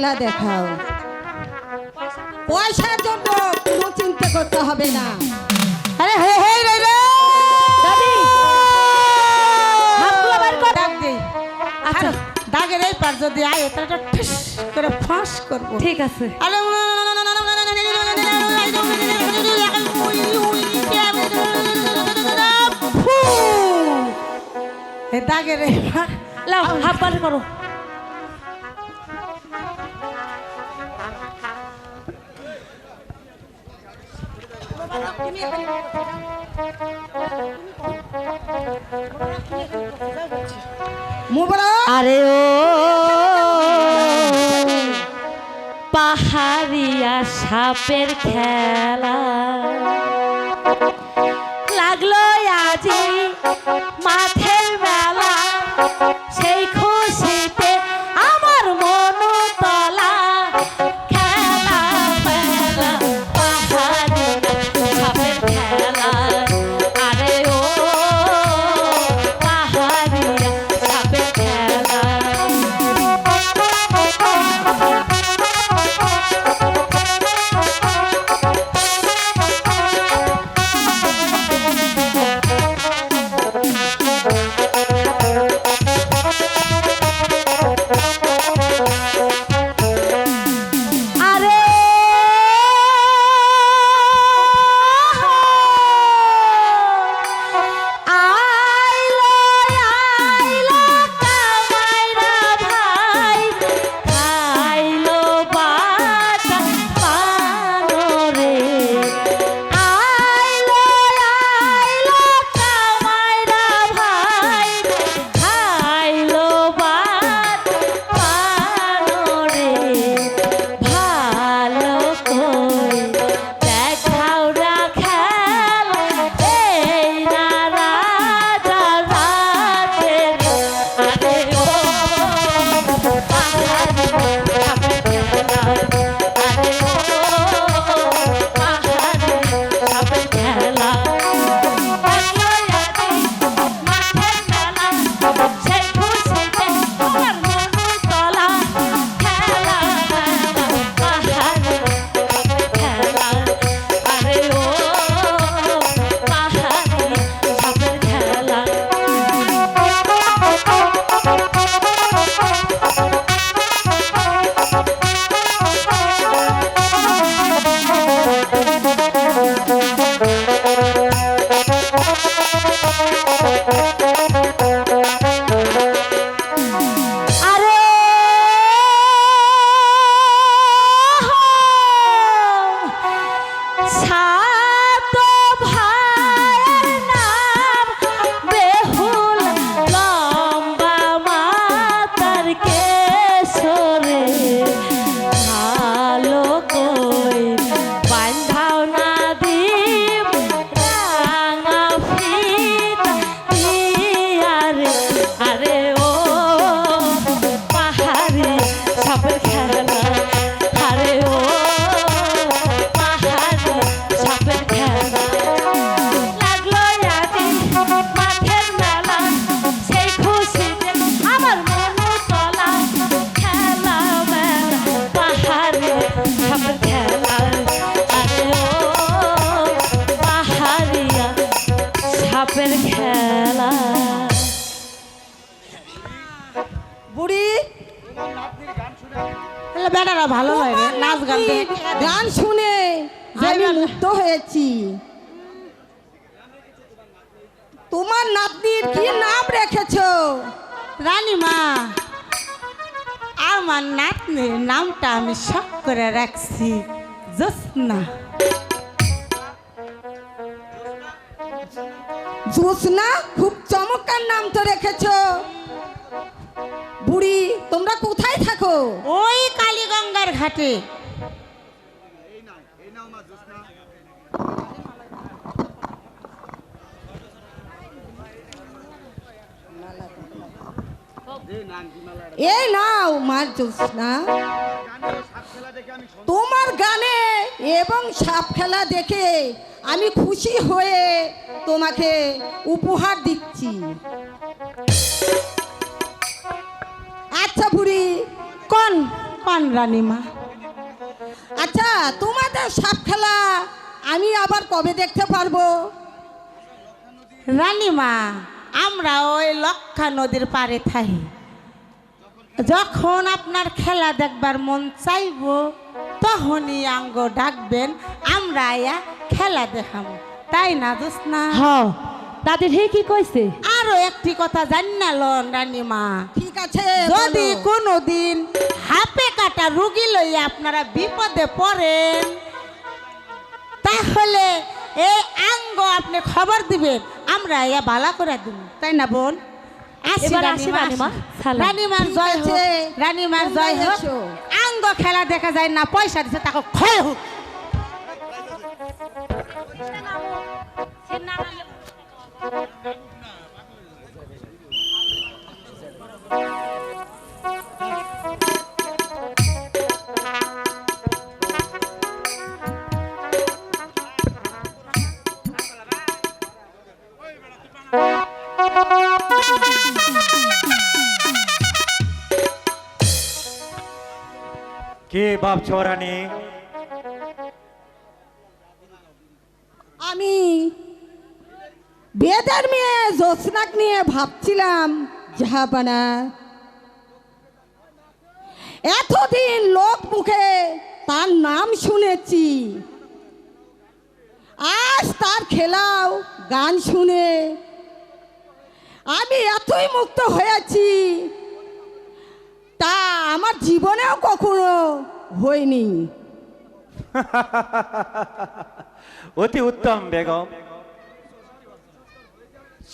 খেলা দেখাও পয়সার জন্য কোনো চিন্তা করতে হবে না আরে হে হে রে রে দাদি হাতগুলো বার কর ডাক দেই আচ্ছা আচ্ছা দাগের এই পার যদি আয় তাহলে ঠুস করে ফাঁস করব ঠিক আছে আরে দাগের হাত বার করো আরে ও পাহাড়িয়া সাপের খেলা। ভালো লাগে নাচ গান গান শুনে আমি। মুগ্ধ হয়েছি। তোমার নাতনির কি নাম রেখেছো? রানীমা আমার নাতনির নামটা আমি শখ করে রাখছি জোসনা জোসনা খুব চমৎকার নাম তো রেখেছো। ঘাটে নাও তোমার গানে এবং সাপ খেলা দেখে আমি খুশি হয়ে তোমাকে উপহার দিচ্ছি। আচ্ছা বুড়ি, কন। রানীমা। আচ্ছা তোমাদের সাপ খেলা আমি আবার কবে দেখতে পারব? রানীমা, আমরা ওই লক্ষা নদীর পারে থাকি। যখন আপনার খেলা দেখবার মন চাইব, তখনই আঙ্গ ডাকবেন, আমরা খেলা দেখাবো তাই না দোষ না হ হে কি কইছে? আরও একটি কথা জানালন রানীমা। ঠিক আছে যদি বলো। কোনো দিন হাপে কাটা রুগী লইয়া আপনারা বিপদে পড়েন তাহলে এই আঙ্গ আপনি খবর দিবেন আমরা ইয়া বালা করে দিব। তাই না বোন? আসি এবার আসি রানীমা। রানীমার জয় হোক রানীমার জয় হোক। আঙ্গ খেলা দেখা যায় না পয়সা দিছে তাকে ক্ষয় হোক। কে ভাবছ রানী আমি বেদের মেয়ে জ্যোৎস্নাক নিয়ে ভাবছিলাম জাহাপানা এতদিন লোক মুখে তার নাম শুনেছি। আজ তার খেলাও গান শুনে। আমি এতই মুক্ত হয়েছি, তা আমার জীবনেও কখনো হয়নি। অতি উত্তম বেগম।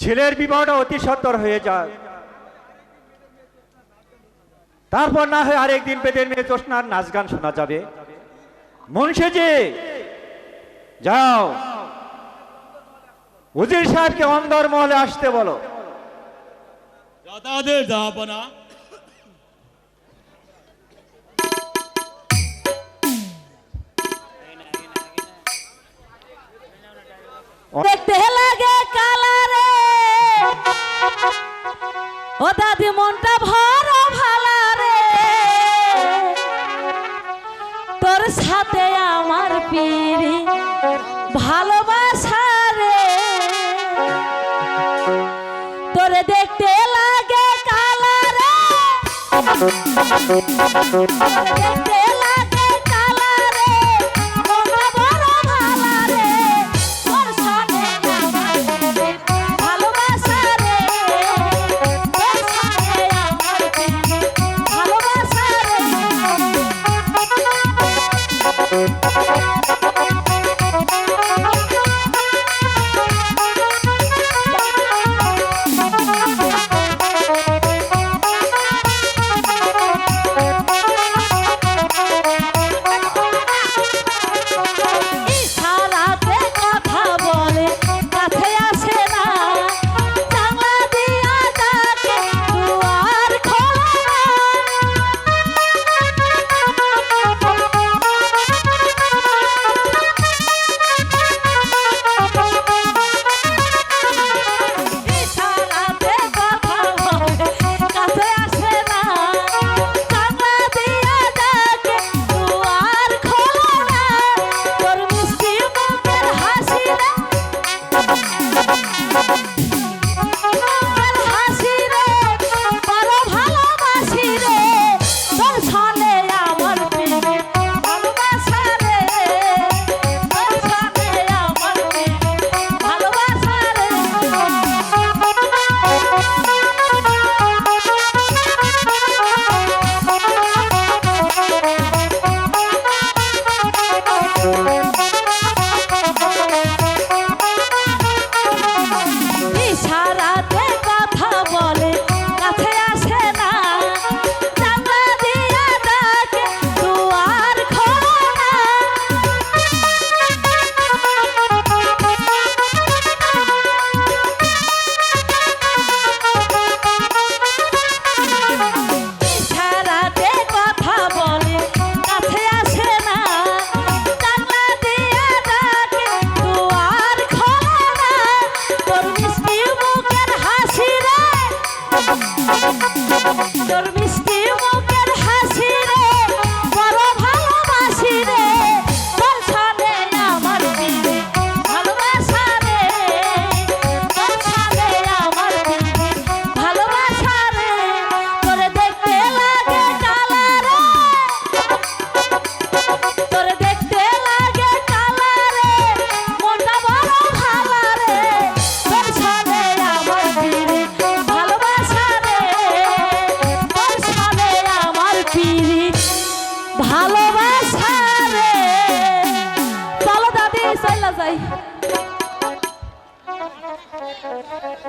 ছেলের বিবাহটা অতি সত্তর হয়ে যায়। তারপর না হয় আরেকদিন পেটের মেয়ে জোসনার নাচ গান শোনা যাবে। মনসে যে যাও। উজির সাহেবকে অন্দর মহলে আসতে বলো। দাদাদের জাহাপনা দেখতে ও দাদি, মনটা ভর ভালা রে। তোর সাথে আমার পিড়ি ভালোবাসা রে। তোরে দেখতে লাগে কালারে। দেখতে তোর মিষ্টি মুখের হাসির